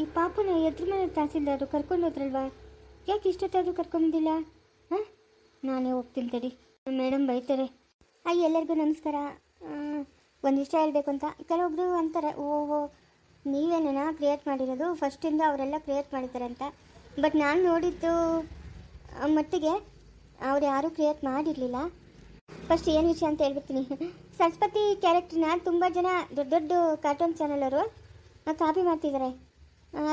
ಈ ಪಾಪನ ಎದ್ರ ಮನೆ ತಹಸೀಲ್ದಾರು ಕರ್ಕೊಂಡು ಹೋದ್ರಲ್ವಾ? ಯಾಕೆ ಇಷ್ಟೊತ್ತಾದರೂ ಕರ್ಕೊಂಬಂದಿಲ್ಲ ಹಾಂ? ನಾನೇ ಹೋಗ್ತೀನಿ ತಡಿ. ಮೇಡಮ್ ಬೈತಾರೆ. ಅಯ್ಯ, ಎಲ್ಲರಿಗೂ ನಮಸ್ಕಾರ. ಒಂದು ವಿಷಯ ಹೇಳಬೇಕು ಅಂತ ಕೆಲವೊಬ್ಬರು ಅಂತಾರೆ, ಓಹೋ ನೀವೇನೇನ ಕ್ರಿಯೇಟ್ ಮಾಡಿರೋದು? ಫಸ್ಟಿಂದ ಅವರೆಲ್ಲ ಕ್ರಿಯೇಟ್ ಮಾಡಿದ್ದಾರೆ ಅಂತ. ಬಟ್ ನಾನು ನೋಡಿದ್ದು ಮಟ್ಟಿಗೆ ಅವ್ರು ಯಾರೂ ಕ್ರಿಯೇಟ್ ಮಾಡಿರಲಿಲ್ಲ. ಫಸ್ಟ್ ಏನು ವಿಷಯ ಅಂತ ಹೇಳ್ಬಿಡ್ತೀನಿ. ಸರಸ್ವತಿ ಕ್ಯಾರೆಕ್ಟ್ರನ್ನ ತುಂಬ ಜನ ದೊಡ್ಡ ದೊಡ್ಡ ಕಾರ್ಟೂನ್ ಚಾನಲವರು ಕಾಪಿ ಮಾಡ್ತಿದ್ದಾರೆ.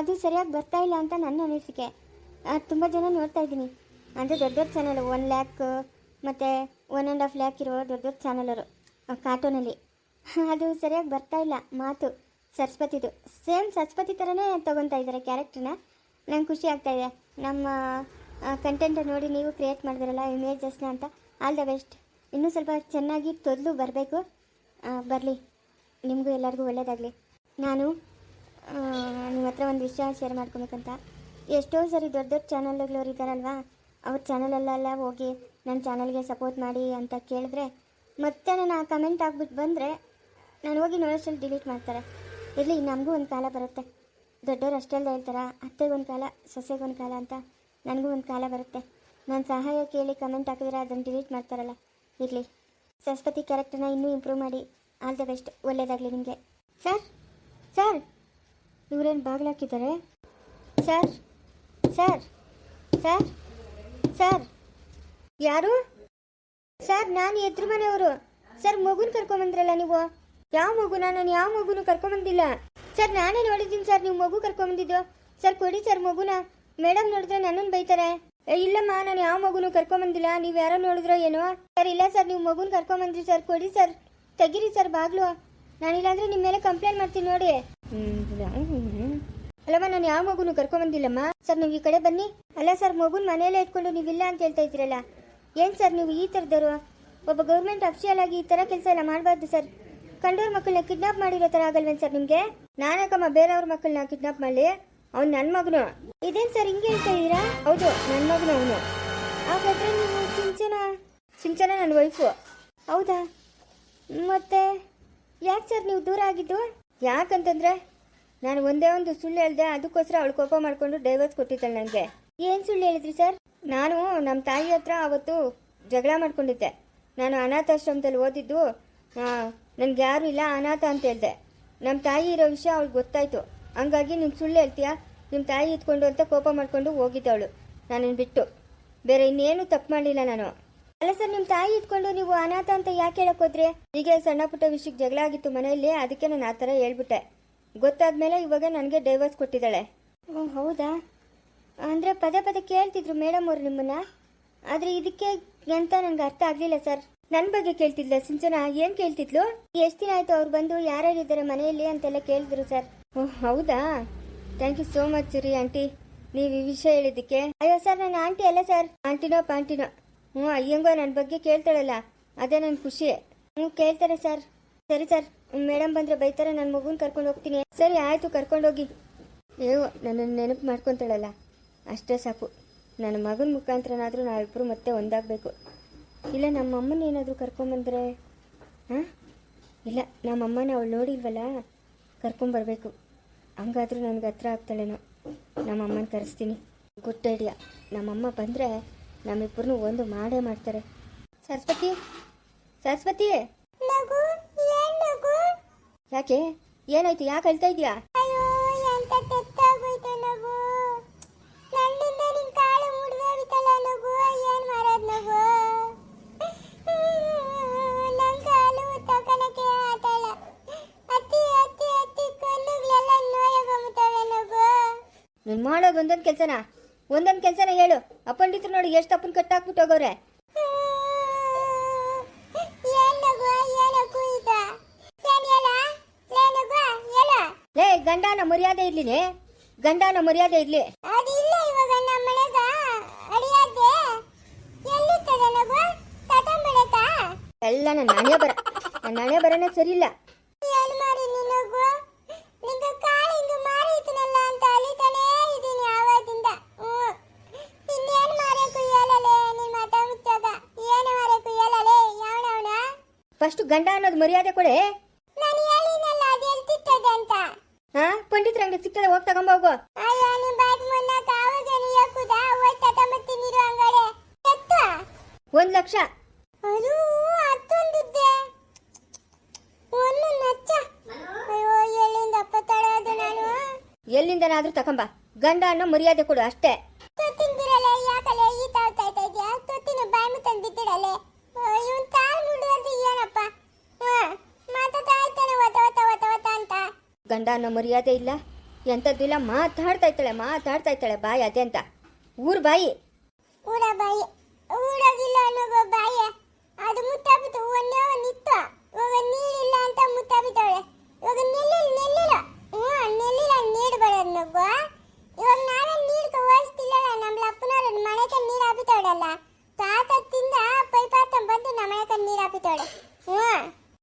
ಅದು ಸರಿಯಾಗಿ ಬರ್ತಾ ಇಲ್ಲ ಅಂತ ನನ್ನ ಅನಿಸಿಕೆ. ತುಂಬ ಜನ ನೋಡ್ತಾ ಇದ್ದೀನಿ. ಅಂದರೆ ದೊಡ್ಡ ದೊಡ್ಡ ಚಾನಲ್ ಒನ್ ಲ್ಯಾಕ್ ಮತ್ತು ಒನ್ ಆ್ಯಂಡ್ ಹಾಫ್ ಲ್ಯಾಕ್ ಇರೋ ದೊಡ್ಡ ದೊಡ್ಡ ಚಾನಲರು ಕಾರ್ಟೂನಲ್ಲಿ ಅದು ಸರಿಯಾಗಿ ಬರ್ತಾ ಇಲ್ಲ, ಮಾತು, ಸರಸ್ವತಿದು. ಸೇಮ್ ಸರಸ್ವತಿ ಥರನೇ ತೊಗೊತಾ ಇದ್ದಾರೆ ಕ್ಯಾರೆಕ್ಟ್ರನ್ನ ನಂಗೆ ಖುಷಿ ಆಗ್ತಾ ಇದೆ. ನಮ್ಮ ಕಂಟೆಂಟ್ ನೋಡಿ ನೀವು ಕ್ರಿಯೇಟ್ ಮಾಡಿದಿರಲ್ಲ ಇಮೇಜಸ್ನ ಅಂತ. ಆಲ್ ದ ಬೆಸ್ಟ್ ಇನ್ನೂ ಸ್ವಲ್ಪ ಚೆನ್ನಾಗಿ ತೊದಲು ಬರಬೇಕು. ಬರಲಿ. ನಿಮಗೂ ಎಲ್ಲರಿಗೂ ಒಳ್ಳೆಯದಾಗಲಿ ನಾನು ನಿಮ್ಮ ಹತ್ರ ಒಂದು ವಿಷಯ ಶೇರ್ ಮಾಡ್ಕೊಬೇಕಂತ. ಎಷ್ಟೋ ಸರಿ ದೊಡ್ಡ ದೊಡ್ಡ ಚಾನಲ್ಗಳವ್ರು ಇದ್ದಾರಲ್ವಾ? ಅವ್ರ ಚಾನಲಲ್ಲೆಲ್ಲ ಹೋಗಿ ನನ್ನ ಚಾನಲ್ಗೆ ಸಪೋರ್ಟ್ ಮಾಡಿ ಅಂತ ಕೇಳಿದ್ರೆ ಮತ್ತೆ ನಾನು ಆ ಕಮೆಂಟ್ ಆಗ್ಬಿಟ್ಟು ಬಂದರೆ ನಾನು ಹೋಗಿ ನೋಡೋಷ್ಟಲ್ಲಿ ಡಿಲೀಟ್ ಮಾಡ್ತಾರೆ. ಇರಲಿ, ನಮಗೂ ಒಂದು ಕಾಲ ಬರುತ್ತೆ. ದೊಡ್ಡವ್ರು ಅಷ್ಟೆಲ್ಲ ಹೇಳ್ತಾರೆ ಅತ್ತೆಗೊಂದು ಕಾಲ ಸೊಸೆಗೊಂದು ಕಾಲ ಅಂತ ನನಗೂ ಒಂದು ಕಾಲ ಬರುತ್ತೆ. ನಾನು ಸಹಾಯ ಕೇಳಿ ಕಮೆಂಟ್ ಹಾಕಿದ್ರೆ ಅದನ್ನು ಡಿಲೀಟ್ ಮಾಡ್ತಾರಲ್ಲ. ಇರಲಿ, ಸರಸ್ವತಿ ಕ್ಯಾರೆಕ್ಟರ್ನ ಇನ್ನೂ ಇಂಪ್ರೂವ್ ಮಾಡಿ. ಆಲ್ ದ ಬೆಸ್ಟ್ ಒಳ್ಳೆಯದಾಗಲಿ ನಿಮಗೆ. ಸರ್ ಸರ್ ಇವರೇನು ಬಾಗಿಲಾಕಿದ್ದಾರೆ ಸರ್ ಸರ್ ಸರ್ ಸರ್. ಯಾರು? ಸರ್, ನಾನು ಎದ್ರ ಮನೆಯವರು. ಸರ್, ಮಗುನ ಕರ್ಕೊಂಬಂದ್ರಲ್ಲ ನೀವು? ಯಾವ ಮಗು? ನಾನು ಯಾವ ಮಗುನು ಕರ್ಕೊಂಬಂದಿಲ್ಲ ಸರ್, ನಾನೇ ನೋಡಿದ್ದೀನಿ ಸರ್, ನೀವು ಮಗು ಕರ್ಕೊಂಬಂದಿದ್ದು ಸರ್, ಕೊಡಿ ಸರ್ ಮಗುನ. ಮೇಡಮ್ ನೋಡಿದ್ರೆ ನನ್ನನ್ನು ಬೈತಾರೆ. ಇಲ್ಲಮ್ಮ, ನಾನು ಯಾವ ಮಗುನು ಕರ್ಕೊಂಬಂದಿಲ್ಲ ನೀವು ಯಾರೋ ನೋಡಿದ್ರೋ ಏನೋ? ಸರ್, ಇಲ್ಲ ಸರ್, ನೀವು ಮಗುನ ಕರ್ಕೊಂಬಂದ್ರಿ ಸರ್. ಕೊಡಿ ಸರ್. ತೆಗೀರಿ ಸರ್ ಬಾಗ್ಲು. ನಾನಿಲ್ಲಾಂದ್ರೆ ನಿಮ್ಮ ಮೇಲೆ ಕಂಪ್ಲೇಂಟ್ ಮಾಡ್ತೀನಿ ನೋಡಿ. ಅಲ್ಲಮ್ಮ, ನಾನು ಯಾವ ಮಗುನು ಕರ್ಕೊಂಬಂದಿಲ್ಲಮ್ಮ. ಸರ್, ನೀವು ಈ ಕಡೆ ಬನ್ನಿ. ಅಲ್ಲ ಸರ್, ಮಗುನ ಮನೆಯಲ್ಲೇ ಇಟ್ಕೊಂಡು ನೀವಿಲ್ಲ ಅಂತ ಹೇಳ್ತಾ ಇದ್ದೀರಲ್ಲ. ಏನು ಸರ್ ನೀವು ಈ ಥರದವರು? ಒಬ್ಬ ಗೌರ್ಮೆಂಟ್ ಅಫಿಷಿಯಲ್ ಆಗಿ ಈ ಥರ ಕೆಲಸ ಎಲ್ಲ ಮಾಡಬಾರ್ದು ಸರ್. ಕಂಡೋರ್ ಮಕ್ಕಳನ್ನ ಕಿಡ್ನಾಪ್ ಮಾಡಿರೋ ಥರ ಆಗಲ್ವೇನು ಸರ್ ನಿಮಗೆ? ನಾನಕಮ್ಮ ಬೇರೆಯವ್ರ ಮಕ್ಕಳನ್ನ ಕಿಡ್ನಾಪ್ ಮಾಡಿ ಅವ್ನು ನನ್ನ ಮಗನು. ಇದೇನು ಸರ್ ಹಿಂಗೆ ಹೇಳ್ತಾ ಇದ್ದೀರಾ? ಹೌದು ನನ್ನ ಮಗನು ಅವನು. ಹಾಗಾದ್ರೆ ನೀವು ಸಿಂಚನ? ಸಿಂಚನ ನನ್ನ ವೈಫು ಹೌದಾ? ಮತ್ತೆ ಯಾಕೆ ಸರ್ ನೀವು ದೂರ ಆಗಿದ್ದು? ಯಾಕಂತಂದ್ರೆ ನಾನು ಒಂದೇ ಒಂದು ಸುಳ್ಳು ಹೇಳ್ದೆ ಅದಕ್ಕೋಸ್ಕರ ಅವಳು ಕೋಪ ಮಾಡಿಕೊಂಡು ಡೈವರ್ಸ್ ಕೊಟ್ಟಿದ್ದಾಳೆ ನನಗೆ ಏನು ಸುಳ್ಳು ಹೇಳಿದ್ರಿ ಸರ್ ನಾನು ನಮ್ಮ ತಾಯಿ ಹತ್ರ ಅವತ್ತು ಜಗಳ ಮಾಡ್ಕೊಂಡಿದ್ದೆ. ನಾನು ಅನಾಥಾಶ್ರಮದಲ್ಲಿ ಓದಿದ್ದು ನನಗೆ ಯಾರು ಇಲ್ಲ, ಅನಾಥ ಅಂತ ಹೇಳ್ದೆ. ನಮ್ಮ ತಾಯಿ ಇರೋ ವಿಷಯ ಅವಳಿಗೆ ಗೊತ್ತಾಯ್ತು. ಹಂಗಾಗಿ ನೀನು ಸುಳ್ಳು ಹೇಳ್ತೀಯಾ? ನಿಮ್ಮ ತಾಯಿ ಇದ್ಕೊಂಡು ಅಂತ ಕೋಪ ಮಾಡಿಕೊಂಡು ಹೋಗಿದ್ದವಳು ನಾನನ್ನು ಬಿಟ್ಟು. ಬೇರೆ ಇನ್ನೇನು ತಪ್ಪು ಮಾಡಲಿಲ್ಲ ನಾನು. ಅಲ್ಲ ಸರ್ ನಿಮ್ಮ ತಾಯಿ ಇಟ್ಕೊಂಡು ನೀವು ಅನಾಥ ಅಂತ ಯಾಕೆ ಹೇಳಕ್ ಹೋದ್ರಿ? ಹೀಗೆ ಸಣ್ಣ ಪುಟ್ಟ ವಿಷಯಕ್ಕೆ ಜಗಳ ಆಗಿತ್ತು ಮನೆಯಲ್ಲಿ, ಅದಕ್ಕೆ ನಾನು ಆ ಥರ ಹೇಳ್ಬಿಟ್ಟೆ. ಗೊತ್ತಾದ್ಮೇಲೆ ಇವಾಗ ನನಗೆ ಡೈವರ್ಸ್ ಕೊಟ್ಟಿದ್ದಾಳೆ. ಓ ಹೌದಾ? ಅಂದರೆ ಪದೇ ಪದೇ ಕೇಳ್ತಿದ್ರು ಮೇಡಮ್ ಅವರು ನಿಮ್ಮನ್ನ. ಆದರೆ ಇದಕ್ಕೆ ಅಂತ ನನಗೆ ಅರ್ಥ ಆಗಲಿಲ್ಲ ಸರ್ ನನ್ನ ಬಗ್ಗೆ ಕೇಳ್ತಿದ್ಲ ಸಿಂಚನ? ಏನು ಕೇಳ್ತಿದ್ಲು? ಎಷ್ಟು ದಿನ ಆಯಿತು ಅವ್ರು ಬಂದು ಯಾರ್ಯಾರಿದ್ದಾರೆ ಮನೆಯಲ್ಲಿ ಅಂತೆಲ್ಲ ಕೇಳಿದ್ರು ಸರ್ ಓಹ್ ಹೌದಾ? ಥ್ಯಾಂಕ್ ಯು ಸೋ ಮಚ್ ರೀ ಆಂಟಿ ನೀವು ಈ ವಿಷಯ ಹೇಳಿದ್ದಕ್ಕೆ. ಅಯ್ಯೋ ಸರ್ ನನ್ನ ಆಂಟಿ ಅಲ್ಲ ಸರ್ ಆಂಟಿನೋ ಪಾಂಟಿನೋ? ಹ್ಞೂ ಅಯ್ಯಂಗೋ ನನ್ನ ಬಗ್ಗೆ ಕೇಳ್ತಾಳಲ್ಲ. ಅದೇ ನನ್ನ ಖುಷಿ. ಹ್ಞೂ ಕೇಳ್ತಾರೆ ಸರ್ ಸರಿ ಸರ್ ಮೇಡಮ್ ಬಂದರೆ ಬೈತಾರೆ ನನ್ನ ಮಗುನ ಕರ್ಕೊಂಡು ಹೋಗ್ತೀನಿ. ಸರಿ, ಆಯಿತು, ಕರ್ಕೊಂಡೋಗಿ. ನೀವು ನನ್ನನ್ನು ನೆನಪು ಮಾಡ್ಕೊತಾಳಲ್ಲ. ಅಷ್ಟೇ ಸಾಕು. ನನ್ನ ಮಗನ ಮುಖಾಂತರನಾದರೂ ನಾವಿಬ್ಬರು ಮತ್ತೆ ಒಂದಾಗಬೇಕು. ಇಲ್ಲ, ನಮ್ಮಮ್ಮನ ಏನಾದರೂ ಕರ್ಕೊಂಬಂದ್ರೆ? ಹಾಂ? ಇಲ್ಲ, ನಮ್ಮಮ್ಮನ ಅವಳು ನೋಡಿಲ್ವಲ್ಲ? ಕರ್ಕೊಂಬರ್ಬೇಕು. ಹಂಗಾದ್ರೂ ನನಗೆ ಹತ್ರ ಆಗ್ತಾಳೇನೋ. ನಮ್ಮಮ್ಮನ ಕರೆಸ್ತೀನಿ. Good idea. ನಮ್ಮಮ್ಮ ಬಂದರೆ ನಮ್ಮಿಬ್ಬರನ್ನೂ ಒಂದು ಮಾಡೇ ಮಾಡ್ತಾರೆ. ಸರಸ್ವತಿ? ಸರಸ್ವತಿ? ಯಾಕೆ? ಏನಾಯ್ತು? ಯಾಕೆ ಅಳ್ತಾ ಇದೆಯಾ ನಿನ್ ಮಾಡೋದ್ ಒಂದೊಂದು ಕೆಲಸನ ಒಂದೊಂದು ಕೆಲಸನ ಹೇಳು. ಅಪ್ಪಂಡಿತ್ರು ನೋಡಿ ಎಷ್ಟು ಅಪ್ಪನ ಕಟ್ಟಾಕ್ಬಿಟ್ಟು ಹೋಗವ್ರೆ ಏನ್ ನಗು ಏನಕ್ಕೂ ಇದ ಏನ್ ಹೇಳ ಲೇ ನಗು ಹೇಳ ಲೇ ಗಂಡನ ಮರ್ಯಾದೆ ಇರ್ಲಿ ಗಂಡನ ಮರ್ಯಾದೆ ಇರ್ಲಿ. ಅದಿಲ್ಲ ಇವಾಗ ನಮ್ಮ ಮನೆಗ ಅಡಿಯಾದೆ ಎಲ್ಲಿರ್ತದೆ ನಗು? ತಟಂಬಳಕ ಎಲ್ಲ ನನ್ನ ಬರ ನನ್ನ ಬರನೇ ಸರಿ ಇಲ್ಲ ಏನ್ ಮಾಡಿ ನಿನಗು ನಿಂಗ? ಕಾಲು ಹಿಂಗ ಮಾರೈತನಲ್ಲ ಅಂತ ಅಲಿತಾನೇ ಇದೀನಿ ಆವಾಗಿಂದ. ಇನ್ನೇನು ಇನ್ನೇನ್ ಮಾರಕ್ಕೂ ಹೇಳಲೆ ನಿನ್ ಮಠ ಮುಚ್ಚಾಗ ಏನು ಯಾವನವನ ಫಸ್ಟ್ ಗಂಡ ಅನ್ನೋದು ಮರ್ಯಾದೆ ಕೊಡೆ ನಾನು ಹೇಳಿನಲ್ಲ ಅದು ಎಲ್ತಿರ್ತದೆ ಅಂತ ಹಾ ಪಂಡಿತರ ಅಂಗಡಿ ಸಿಗ್ತದೆ ಹೋಗಿ ತಗೊಂಬ ಹೋಗು ಅಯ್ಯೋ ನಿಮ್ ಬಾಟ್ ಮೊನ್ನ ಕಾವಾಗೇನು ಯಾಕುದ ಹೋಯ್ ತಗೊಂಬತ್ತೀನಿರು ಅಂಗಡೆ ಎತ್ತ ಒಂದ್ ಲಕ್ಷ ಅದು ಹತ್ತೊಂದಿದ್ದೆ ಒಂದು ನಚ್ಚ ಅಯ್ಯೋ ಎಲ್ಲಿಂದಪ್ಪ ಒಂದ್ ನಾನು? ಎಲ್ಲಿಂದನಾದ್ರೂ ತಗೊಂಬ ಗಂಡ ಅನ್ನೋ ಮರ್ಯಾದೆ ಕೊಡು ಅಷ್ಟೇ. ಗಂಡ ಅನ್ನೋ ಮರ್ಯಾದೆ ಇಲ್ಲ. ಎಂಥದ್ದಿಲ್ಲ ಮಾತಾಡ್ತಾ ಇದ್ದಾಳೆ ಮಾತಾಡ್ತಾ ಇದ್ದಾಳೆ ಬಾಯಿ ಅದೇ ಅಂತ. ಊರ್ ಬಾಯಿ. ಊಡ ಬಾಯಿ. ಊಡಾಗಿಲ್ಲ ಅನ್ನೋ ಬಾಯಿ. ಅದು ಮುತ್ತಾಬಿತ್ತು ಒಂದೇ ನಿತ್ತು ಇವಾಗ ನೀರಿಲ್ಲ ಅಂತ ಮುತ್ತಾಬಿತ್ತವಳೆ ಇವಾಗ ನೆಲ್ಲಿಲ್ಲ ನೆಲ್ಲಿಲ್ಲ ಹ್ಞೂ ನೆಲ್ಲಿಲ್ಲ ನೀರು ಬರೋದು ನಗು ಇವಾಗ ನಾವೇ ನೀರ್ಗೆ ಹೋಲಿಸ್ತಿಲ್ಲ ನಮ್ಮ ಅಪ್ಪನವ್ರ ಮನೆಗೆ ನೀರು ಹಾಬಿತ್ತವಳಲ್ಲ ತಾತ ತಿಂದ ಪೈಪಾತ ಬಂದು ನಮ್ಮ ಮನೆಗೆ ನೀರು ಹಾಬಿತ್ತವಳೆ ಹ್ಞೂ.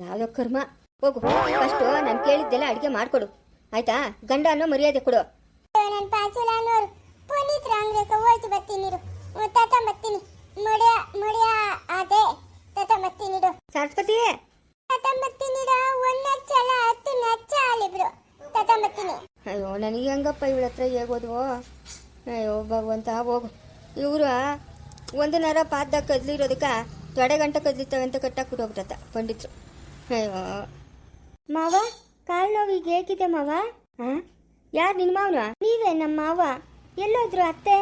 ಯಾವ್ದೋ ಕರ್ಮ. ಹೋಗು ಫಸ್ಟು ನಾನು ಕೇಳಿದ್ದೆಲ್ಲ ಅಡುಗೆ ಮಾಡ್ಕೊಡು. ಆಯ್ತಾ? ಗಂಡ ಅನ್ನೋ ಮರ್ಯಾದೆ ಕೊಡು. ನನ್ನ ಪಾಚುಲ ಅನ್ನೋರು. ಪುನೀತ್ರ ಅಂಗ್ರಿಕ ಹೋಯ್ತು ಬರ್ತೀನಿರು ತಾತ ಬರ್ತೀನಿ. ಮೊಡಿಯ ಮೊಡಿಯ ಅದೇ. ತಾತ ಬರ್ತೀನಿರು ಸರಸ್ವತಿ? ತತ್ತಂಬತ್ತಿನಿರ ಒಂದ್ ಚಲ ಹತ್ತು ನಚ್ಚ ಅಲ್ಲಿಬ್ರು ತತ್ತಂಬತ್ತೀನಿ ಅಯ್ಯೋ ನನಗೆ ಹೆಂಗಪ್ಪ ಇವಳ ಹತ್ರ ಹೇಗೋದು ಅಯ್ಯೋ ಭಗವಂತ ಹೋಗು. ಇವರು ಒಂದು ನರ ಪಾದ ಕದ್ಲಿರೋದಕ್ಕೆ ತೊಡೆ ಗಂಟೆ ಕದ್ಲಿತ್ತವೆ ಅಂತ ಕಟ್ಟಾಕ್ಬಿಟ್ಟು ಹೋಗ್ಬಿಟ್ಟತ್ತ ಪಂಡಿತರು. ಅಯ್ಯೋ. ಮಾವ? ಕಾಲು ನೋವಿಗೆ ಹೇಗಿದೆ ಮಾವ? ಹಾ ಯಾರು ನಿನ್ನ ಮಾವನ? ನೀವೇ ನಮ್ಮ ಮಾವ. ಎಲ್ಲೋದ್ರು ಅತ್ತೆ?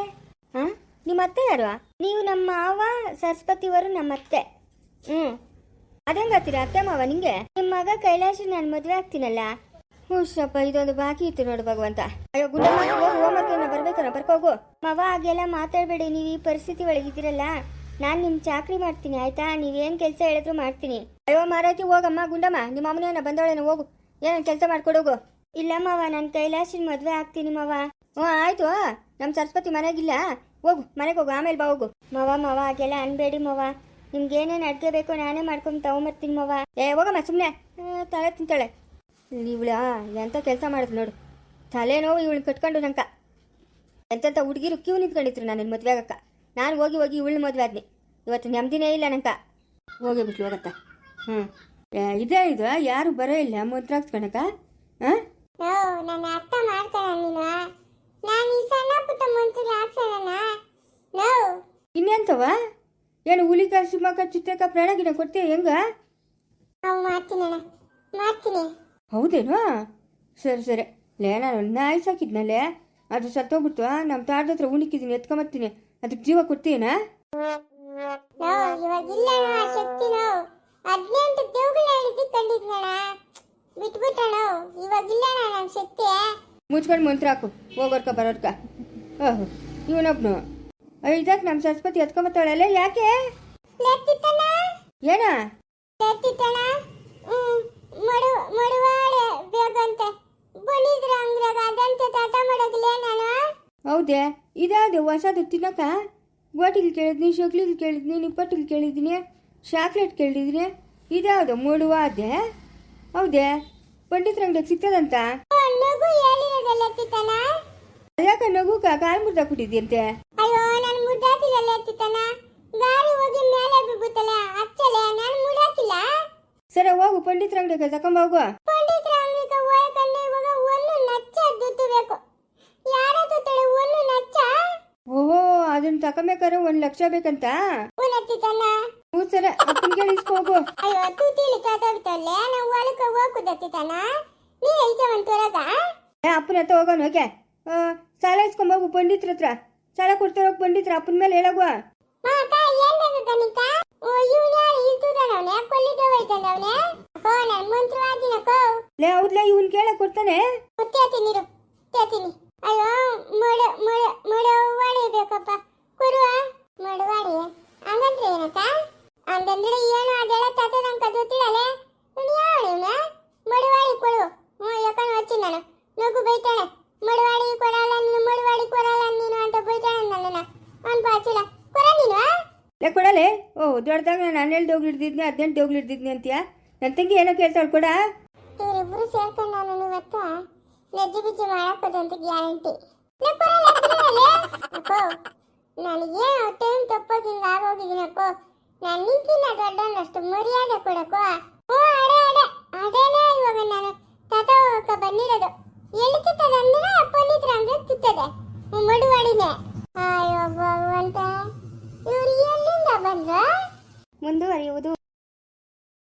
ಹಾ ನಿಮ್ಮ ಅತ್ತೆ ಯಾರು? ನೀವು ನಮ್ಮ ಮಾವ ಸರಸ್ವತಿಯವರು ನಮ್ಮ ಅತ್ತೆ. ಹ್ಞೂ ಅದಂಗತ್ತೀರ ಅತ್ತೆ ಮಾವ ನಿಂಗೆ? ನಿಮ್ಮ ಮಗ ಕೈಲಾಶ ನಾನು ಮದುವೆ ಆಗ್ತೀನಲ್ಲ? ಹುಷಪ್ಪ, ಇದೊಂದು ಬಾಕಿ ಇತ್ತು ನೋಡು ಭಗವಂತ. ಅಯ್ಯೋ, ಗುಂಡ ಹೋಗು ಬರ್ಬೇಕಾರ ಬರ್ಕೋಗು ಮಾವ, ಹಾಗೆಲ್ಲ ಮಾತಾಡಬೇಡಿ, ನೀವು ಈ ಪರಿಸ್ಥಿತಿ ಒಳಗಿದ್ದೀರಲ್ಲ ನಾನು ನಿಮ್ಮ ಚಾಕ್ರಿ ಮಾಡ್ತೀನಿ, ಆಯ್ತಾ? ನೀವೇನು ಕೆಲಸ ಹೇಳಿದ್ರು ಮಾಡ್ತೀನಿ. ಅಯ್ಯೋ, ಮಾರಾಯ್ತಿ, ಹೋಗಮ್ಮ, ಗುಂಡಮ್ಮ ನಿಮ್ಮ ಅಮ್ಮನೇನ ಬಂದವಳೇನ, ಹೋಗು. ಏನೋ ಕೆಲಸ ಮಾಡ್ಕೊಡೋಗು ಇಲ್ಲ ಮಾವ, ನಾನು ಕೈಲಾಶನ ಮದುವೆ ಆಗ್ತೀನಿ ಮಾವ. ಹ್ಞೂ, ಆಯ್ತು ನಮ್ಮ ಸರಸ್ವತಿ ಮನೆಗಿಲ್ಲ. ಹೋಗು, ಮನೆಗೆ ಹೋಗು, ಆಮೇಲೆ ಬಾ ಹೋಗು. ಮವ ಮವ, ಹಾಗೆಲ್ಲ ಅನ್ಬೇಡಿ ಮವ. ನಿಮ್ಗೆ ಏನೇನು ಅಡುಗೆ ಬೇಕು ನಾನೇ ಮಾಡ್ಕೊಂಡು ತಗೊಂಬರ್ತೀನಿ ಮವ. ಏ, ಹೋಗಮ್ಮ ಸುಮ್ಮನೆ ತಲೆ ತಿಂತಾಳೆ. ಇವಳ ಎಂತ ಕೆಲಸ ಮಾಡಿದ್ರು ನೋಡು. ತಲೆನೋವು ಇವಳು ಕಟ್ಕೊಂಡು ನಂಕ. ಎಂತೆಂಥ ಹುಡುಗಿರು ಕ್ಯೂ ನಿಂತ್ಕೊಂಡಿದ್ರು ನಾನು ಮದುವೆ ಆಗಕ್ಕ. ನಾನು ಹೋಗಿ ಹೋಗಿ ಇವಳು ಮದುವೆ ಆದ್ನಿ. ಇವತ್ತು ನೆಮ್ಮದಿನೇ ಇಲ್ಲ ನಂಕ. ಹೋಗಿ ಬಿಟ್ಲು, ಹೋಗತ್ತ. ಹ್ಞೂ ಇದೇ ಇದು ಯಾರು ಬರೋ ಇಲ್ಲ ಮುದ್ರಾಗ್ಸ್ಕೊಳಕ ಹಾಂ ನನ್ನ ಅರ್ಥ ನೀನು. ನಾನು ಈ ಸಣ್ಣ ಪುಟ್ಟ ಮಂತ್ರ ಹಾಕ್ಸೋಣ ನೋ. ಇನ್ನೆಂತವ? ಏನು ಹುಲಿಕ ಸಿಂಹಕ ಚಿತ್ರಕ ಪ್ರಾಣ ಗಿಡ ಕೊಡ್ತೀಯ ಹೆಂಗ? ಮಾಡ್ತೀನಿ ಹೌದೇನು? ಸರಿ ಸರಿ. ಲೇ ನಾನು ನಾಯಿ ಸಾಕಿದ್ನಲ್ಲೇ ಅದು ಸತ್ತೋಗ್ಬಿಡ್ತು ನಮ್ಮ ತಾಡ್ದ ಹತ್ರ ಉಣಿಕಿದ್ದೀನಿ ಎತ್ಕೊಂಬರ್ತೀನಿ. ಅದಕ್ಕೆ ಜೀವ ಕೊಡ್ತೀಯನಾ? ಇವಾಗ ಇಲ್ಲ ಶಕ್ತಿ ಹದಿನೆಂಟು ದೇವ್ಗಳ ಹೇಳಿದ್ದು ಕಂಡಿದ್ನಣ್ಣ. ಬಿಟ್ಬಿಟ್ಟಣ ಇವಾಗ ಇಲ್ಲ ನನ್ನ ಶಕ್ತಿ ಮುಚ್ಕೊಂಡು ಮಂತ್ರ ಹಾಕು ಹೋಗೋರ್ಕ ಬರೋರ್ಕ. ಓಹೋ ಇವನೊಬ್ನು. ಇದಕ್ಕೆ ನಮ್ಮ ಸರಸ್ವತಿ ಎತ್ಕೊಂಬತ್ತಾಳಲ್ಲ ಯಾಕೆ? ಏನ? ಹೌದೇ ಇದಾದೆ ಹೊಸದು ತಿನ್ನಕ ಗೋಟಿಲ್ ಕೇಳಿದ್ನಿ ಶಕ್ಲಿಲ್ ಕೇಳಿದ್ನಿ ನಿಪ್ಪಟ್ಟಿಲ್ ಕೇಳಿದ್ದೀನಿ ಚಾಕ್ಲೇಟ್ ಕೇಳಿದ್ರೆ ಇದ್ಯಾವುದು? ಮೂಡುವ ಅದೇ ಹೌದೇ ಪಂಡಿತ್ ಅಂಗಡಿಗೆ ಸಿಗ್ತದಂತ ಯಾಕ ನಗು ನಗುಕ ಕಾಲು ಮುರ್ದಾಕ್ಬಿಟ್ಟಿದ್ಯಂತೆ ಅಯ್ಯೋ ನಾನು ಮುದ್ದಾತಿಲ್ಲ ಲೆತ್ತಿತ್ತಣ್ಣ ಗಾಡಿ ಹೋಗಿ ಮೇಲೆ ಬಿಬ್ಬುತ್ತಲ್ಲ ಹಚ್ಚಲೆ ನಾನು ಮುಡಾಕಿಲ್ಲ ಸರಿ ಹೋಗು ಪಂಡಿತರ ಅಂಗಡಿಗೆ ತಕೊಂಬ ಹೋಗು ಪಂಡಿತರ ಅಂಗಡಿಕ ಹೋಯ್ಕಂಡು ಇವಾಗ ಒಂದು ನಚ್ಚ ದುತ್ತಬೇಕು ಯಾರ ತುತ್ತಳೆ ಒಂದು ನಚ್ಚ ಓಹೋ ಅದನ್ನ ಒಂದ್ ಲಕ್ಷ ಬೇಕಂತ? ಉನತ್ತಿತ್ತಣ್ಣ ಹ್ಞೂ ಸರಿ ಅಪ್ಪನ ಕೇಳಿ ಹೋಗು. ಅಯ್ಯೋ ತುತ್ತಿಲಿ ತಾತಾಗ್ತಲ್ಲ ನಾವು ಹೊಲಕ್ಕ ಹೋಗುದತ್ತಿತ್ತಣ್ಣ ನೀ ಏ ಅಪ್ಪನ ಹತ್ರ ಹೋಗೋಣ ಓಕೆ ಸಾಲ ಇಸ್ಕೊಂಬೋಗು ಪಂಡಿತ್ರ ಹತ್ರ. ಸಾಲ ಕೊಡ್ತಾರ ಪಂಡಿತ್ರ ಅಪ್ಪನ ಮೇಲೆ ಹೇಳಗುವ. ಮಾ ಅಕ್ಕ ಏನ್ ಕನಿಕ ಓ ಇವ್ನ ಯಾರು? ಇಲ್ತುದನವನೆ ಕೊಲ್ಲಿದ್ದ ಹೋಯ್ತಂದವನೆ ಅಕ್ಕೋ ನನ್ ಮಂತ್ರವಾದಿನಕ್ಕೋ ಲೇ ಹೌದ್ಲೇ ಇವನ್ ಕೇಳಕ್ ಕೊಡ್ತಾನೆ? ಮುತ್ತೇತಿ ನೀರು ತೇತೀನಿ ಅಯ್ಯೋ ಮಡ ಮಡ ಮಳೆ ಬೇಕಪ್ಪ ಕುರುವ ಮಡವಾಡಿ. ಹಂಗಂದ್ರೆ ಏನಕ್ಕ? ಹಂಗಂದ್ರೆ ಏನು ಅದೆಲ್ಲ ತತ ನಂಗೆ ಕದೋತಿಳಲೆ ನೀನು ಯಾವಳಿವ್ನ ಮಡವಾಡಿ ಕೊಡು. ಹ್ಞೂ ಯಾಕಂದ್ರೆ ಹಚ್ಚಿ ನಾನು. ನಗು ಬೈತಾಳೆ. ಮಡವಾಡಿ ಕೊಡಲ್ಲ ನೀನು ಮಡವಾಡಿ ಕೊಡಲ್ಲ ನೀನು ಅಂತ ಬೈತಾಳೆ ನನ್ನನ್ನ. ಅವ್ನು ಪಾಚಿಲ್ಲ ಕೊರ ನೀನು ಲೇ ಕೊಡಲೆ? ಓ ದೊಡ್ಡದಾಗ ನಾನು ಹನ್ನೆರಡು ಹೋಗ್ಲಿ ಹಿಡ್ದಿದ್ನಿ ಹದಿನೆಂಟು ಹೋಗ್ಲಿ ಹಿಡ್ದಿದ್ನಿ ಅಂತೀಯ? ನನ್ನ ತಂಗಿ ಏನೋ ಕೇಳ್ತಾಳೆ ಕೊಡ. ಇವರಿಬ್ಬರು ಸೇರ್ಕೊಂಡು ನಾನು ಇವತ್ತು ಲಜ್ಜಿ ಬಿಜ್ಜಿ ಮಾಡಾಕೋದು ಅಂತ ಗ್ಯಾರಂಟಿ. ಅಕ್ಕೋ ನನಗೆ ಟೈಮ್ ತಪ್ಪೋದಿಂದ ಆಗೋಗಿದ್ದೀನಕ್ಕೋ ನಾನು ನಿಂತಿನ ದೊಡ್ಡವನಷ್ಟು ಮರ್ಯಾದೆ ಕೊಡಕ್ಕೋ ಓ, ಅಡೆ ಅಡೆ. ಅದೇನೇ ಇವಾಗ ನಾನು ತಾತ ಹೋಗಕ್ಕ ಬಂದಿರೋದು. ಎಲ್ಲಿ ಕಿತ್ತದಂದ್ರೆ ಪಂಡಿತರ ಅಂದ್ರೆ ಕಿತ್ತದೆ ಮಡುವಾಡಿನೇ. ಅಯ್ಯೋ ಭಗವಂತ. ಇವ್ರು ಎಲ್ಲಿಂದ ಬಂದ್ರ? ಮುಂದುವರಿಯುವುದು